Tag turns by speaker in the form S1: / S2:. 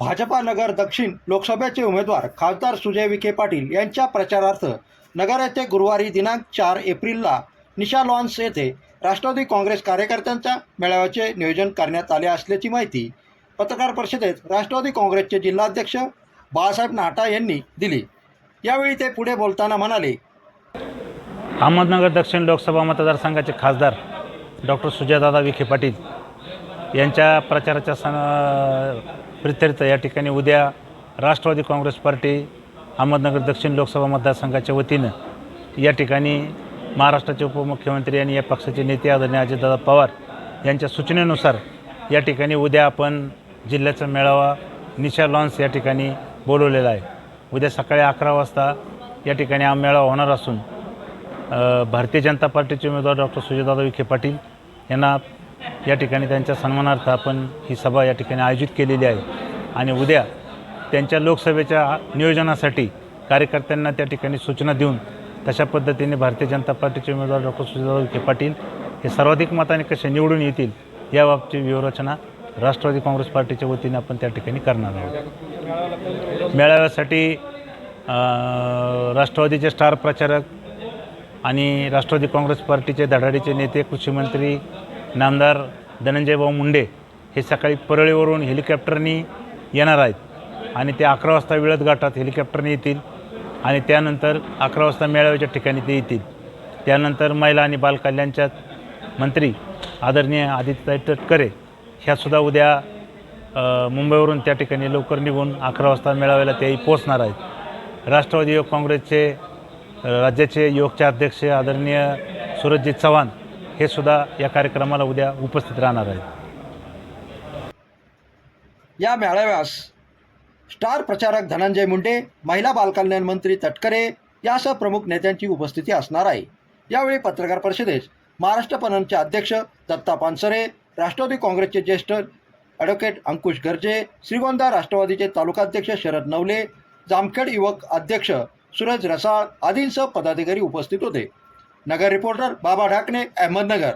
S1: भाजपा नगर दक्षिण लोकसभेचे उमेदवार खासदार सुजय विखे पाटील यांच्या प्रचारार्थ नगर येथे गुरुवारी दिनांक चार एप्रिलला निशा लॉन्स येथे राष्ट्रवादी काँग्रेस कार्यकर्त्यांच्या मेळाव्याचे नियोजन करण्यात आले असल्याची माहिती पत्रकार परिषदेत राष्ट्रवादी काँग्रेसचे जिल्हाध्यक्ष बाळासाहेब नाटा यांनी दिली. यावेळी ते पुढे बोलताना म्हणाले
S2: अहमदनगर दक्षिण लोकसभा मतदारसंघाचे खासदार डॉक्टर सुजयदादा विखे पाटील यांच्या प्रचाराच्या सण प्रित्यर्थ या ठिकाणी उद्या राष्ट्रवादी काँग्रेस पार्टी अहमदनगर दक्षिण लोकसभा मतदारसंघाच्या वतीनं या ठिकाणी महाराष्ट्राचे उपमुख्यमंत्री आणि या पक्षाचे नेते आदरणीय अजितदादा पवार यांच्या सूचनेनुसार या ठिकाणी उद्या आपण जिल्ह्याचा मेळावा निशा लॉन्स या ठिकाणी बोलवलेला आहे. उद्या सकाळी अकरा वाजता या ठिकाणी हा मेळावा होणार असून भारतीय जनता पार्टीचे उमेदवार डॉक्टर सुजयदादा विखे पाटील यांना या ठिकाणी त्यांच्या सन्मानार्थ आपण ही सभा या ठिकाणी आयोजित केलेली आहे. आणि उद्या त्यांच्या लोकसभेच्या नियोजनासाठी कार्यकर्त्यांना त्या ठिकाणी सूचना देऊन तशा पद्धतीने भारतीय जनता पार्टीचे उमेदवार डॉक्टर सुजयदादा विखे पाटील हे सर्वाधिक मताने कसे निवडून येतील याबाबतची व्यूहरचना राष्ट्रवादी काँग्रेस पार्टीच्या वतीने आपण त्या ठिकाणी करणार आहोत. मेळाव्यासाठी राष्ट्रवादीचे स्टार प्रचारक आणि राष्ट्रवादी काँग्रेस पार्टीचे धडाडीचे नेते कृषीमंत्री नामदार धनंजयभाऊ मुंडे हे सकाळी परळीवरून हेलिकॉप्टरनी येणार आहेत. आणि ते अकरा वाजता वेळत गाठात हेलिकॉप्टरने येतील. आणि त्यानंतर अकरा वाजता मेळाव्याच्या ठिकाणी ते येतील. त्यानंतर महिला आणि बालकल्याणच्या मंत्री आदरणीय आदित्यताई तटकरे ह्यासुद्धा उद्या मुंबईवरून त्या ठिकाणी लवकर निघून अकरा वाजता मेळाव्याला तेही पोचणार आहेत. राष्ट्रवादी युवक काँग्रेसचे राज्याचे युवकचे अध्यक्ष आदरणीय सुरजित चव्हाण हे सुद्धा या कार्यक्रमाला उद्या उपस्थित राहणार आहेत.
S1: या मेळाव्यास स्टार प्रचारक धनंजय मुंडे महिला बालकल्याण मंत्री तटकरे यासह प्रमुख नेत्यांची उपस्थिती असणार आहे. यावेळी पत्रकार परिषदेस महाराष्ट्र पननचे अध्यक्ष दत्ता पानसरे राष्ट्रवादी काँग्रेसचे ज्येष्ठ ॲडव्होकेट अंकुश गर्जे श्रीगोंदा राष्ट्रवादीचे तालुकाध्यक्ष शरद नवले जामखेड युवक अध्यक्ष सूरज रसाळ आदींसह पदाधिकारी उपस्थित होते. नगर रिपोर्टर बाबा ढाकणे अहमदनगर